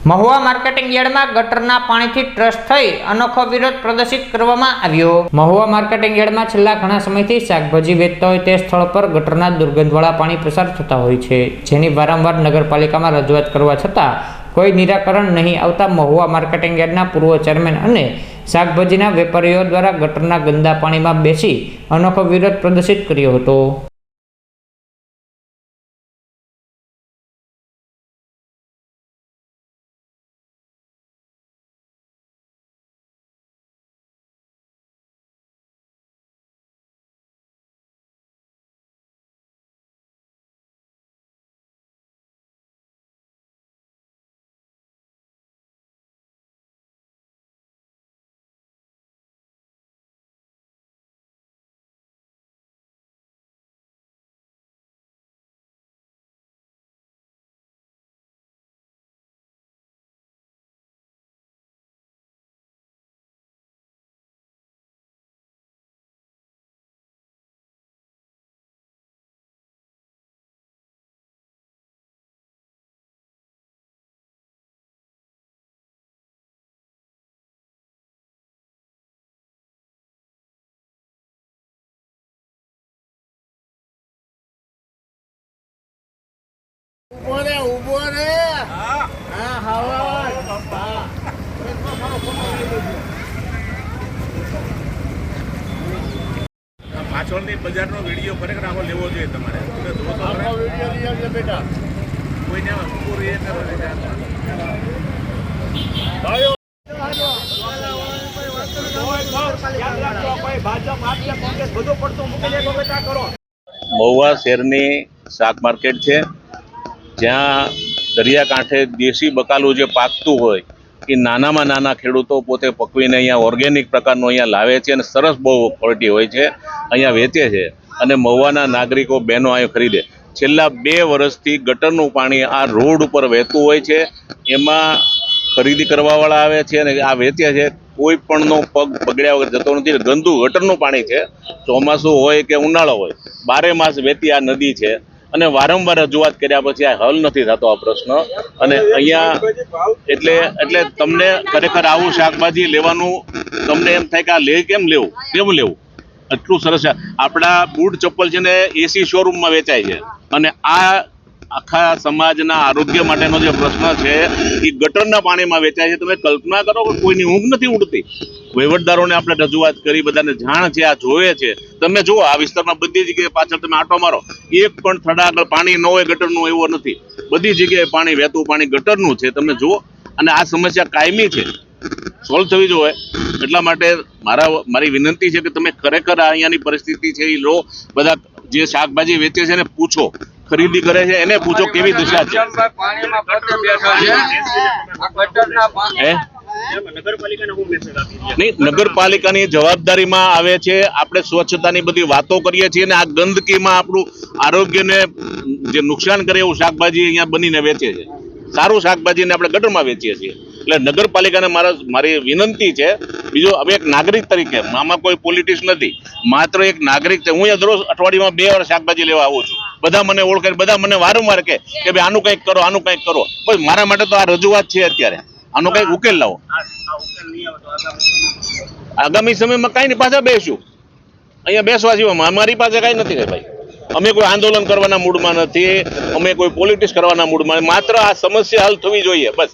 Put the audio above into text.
Mahuva marketing યાર્ડમાં ગટરના પાણીથી ટ્રસ્ટ થઈ અનોખો વિરોધ પ્રદર્શિત કરવામાં આવ્યો. મહુવા માર્કેટિંગ યાર્ડમાં છેલ્લા ઘણા સમયથી શાકભાજી વેચતા હોય તે સ્થળ પર ગટરના દુર્ગંધવાળા પાણી પ્રસાર થતા હોય છે, જેની વારંવાર નગરપાલિકામાં રજૂઆત કરવા છતાં કોઈ નિરાકરણ નહીં આવતા મહુવા માર્કેટિંગ યાર્ડના પૂર્વ ચેરમેન અને શાકભાજીના વેપારીઓ દ્વારા ગટરના ગંદા પાણીમાં બેસી અનોખો વિરોધ પ્રદર્શિત કર્યો હતો. ઊભો રે. ઊભો હા હા પાછળની બજારનો વીડિયો ખરેખર આખો લેવો જોઈએ તમારે. તમે ખરા. વીડિયો લઈ આવજે બેટા. કોઈને પૂરું એ કરો ને મહુવા શેરની શાક માર્કેટ છે. જ્યાં દરિયાકાંઠે દેશી બકાલું જે પાકતું હોય, એ નાનામાં નાના ખેડૂતો પોતે પકવીને અહીંયા ઓર્ગેનિક પ્રકારનું અહીંયા લાવે છે અને સરસ બહુ ક્વોલિટી હોય છે, અહીંયા વેચે છે અને મહુવાના નાગરિકો બહેનો અહીંયા ખરીદે. છેલ્લા બે વર્ષથી ગટરનું પાણી આ રોડ ઉપર વહેતું હોય છે, એમાં ખરીદી કરવાવાળા આવે છે અને આ વેચે છે. કોઈ પણનો પગ બગડ્યા વગર જતો નથી. ગંદુ ગટરનું પાણી છે. ચોમાસું હોય કે ઉનાળો હોય, બારે માસ વહેતી આ નદી છે. અને વારંવાર રજૂઆત કર્યા પછી આ હલ નથી થતો આ પ્રશ્ન. અને અહીંયા એટલે એટલે તમને ખરેખર આવું શાકભાજી લેવાનું, તમને એમ થાય કે આ લે કેમ લેવું? કેમ લેવું? એટલું સરસ છે. આપણા બૂટ ચપ્પલ છે ને એસી શોરૂમમાં વેચાય છે. અને આ આખા સમાજના આરોગ્ય માટેનો જે પ્રશ્ન છે, એ ગટરના પાણીમાં વેચાય છે. તમે કલ્પના કરો કોઈની ઊંઘ નથી ઉડતી. વહીવટદારોને આપણે રજૂઆત કરી બધાને જાણ છે આ જોવે છે. તમે જુઓ આ વિસ્તારમાં બધી જગ્યાએ પાછળ તમે આટો મારો. એક પણ થડા આગળ પાણી ન હોય ગટરનું એવો નથી. બધી જગ્યાએ પાણી વહેતું પાણી ગટરનું છે. તમે જુઓ અને આ સમસ્યા કાયમી છે. સોલ્વ થવી જોઈએ. એટલા માટે મારા મારી વિનંતી છે કે તમે ખરેખર આ અહીંયાની પરિસ્થિતિ છે એ લો. બધા જે શાકભાજી વેચે છે એને પૂછો. ખરીદી કરે છે એને પૂછો કેવી દશા છે. નહીં, નગરપાલિકાની જવાબદારીમાં આવે છે, આપણે સ્વચ્છતાની બધી વાતો કરીએ છીએ અને આ ગંદકીમાં આપણું આરોગ્યને જે નુકસાન કરે એવું શાકભાજી અહીંયા બનીને વેચે છે. સારું શાકભાજીને આપણે ગટરમાં વેચીએ છીએ. એટલે નગરપાલિકાને મારા મારી વિનંતી છે, બીજો હવે એક નાગરિક તરીકે, આમાં કોઈ પોલિટિક્સ નથી, માત્ર એક નાગરિક છે. હું અહીંયા દરરોજ અઠવાડિયામાં બે વાર શાકભાજી લેવા આવું છું. બધા મને ઓળખે, બધા મને વારંવાર કે ભાઈ આનું કંઈક કરો, આનું કંઈક કરો. બસ મારા માટે તો આ રજૂઆત છે અત્યારે. આનો કઈ ઉકેલ લાવો. આગામી સમયમાં. કઈ નહીં પાછા બેસું. અહીંયા બેસવા જેવા અમારી પાસે કઈ નથી ભાઈ. અમે કોઈ આંદોલન કરવાના મૂડમાં નથી અમે કોઈ પોલિટિક્સ કરવાના મૂડમાં. માત્ર આ સમસ્યા હલ થવી જોઈએ બસ.